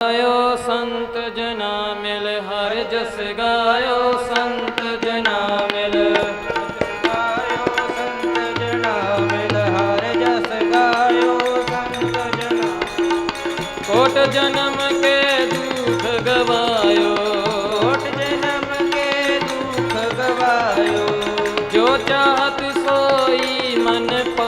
ਗਾਇਓ ਸੰਤ ਜਨਾ ਮਿਲ ਹਰ ਜਸ ਗਾਇਓ ਸੰਤ ਜਨਾ ਮਿਲ। ਗਾਇਓ ਸੰਤ ਜਨਾ ਮਿਲ ਹਰ ਜਸ ਗਾਇਓ ਸੰਤ ਜਨਾ ਕੋਟ ਜਨਮ ਕੇ ਦੁਖ ਗਵਾਇਓ। ਕੋਟ ਜਨਮ ਕੇ ਦੁਖ ਗਵਾਇਓ। ਜੋ ਚਾਹਤ ਸੋਈ ਮਨ ਪਾਇਓ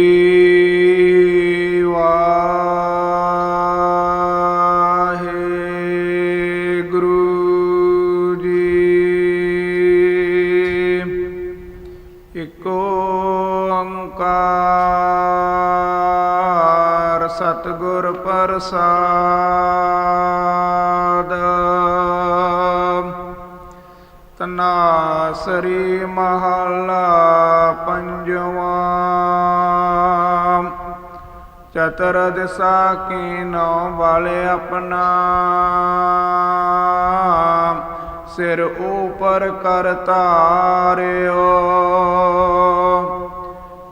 ਸਤਿਗੁਰ ਪ੍ਰਸਾਦ। ਤਨਾਸਰੀ ਮਹੱਲਾ ਪੰਜਵਾਂ। ਚਤਰ ਦਿਸਾ ਕੀਨੋ ਵਾਲੇ ਆਪਣਾ। ਸਿਰ ਉਪਰ ਕਰ ਤਾਰਿਓ।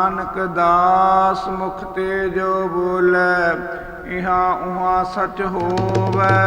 ਨਾਨਕ ਦਾਸ ਮੁਖ ਤੇ ਜੋ ਬੋਲੇ ਇਹਾ ਉਹਾ ਸਚ ਹੋਵੈ।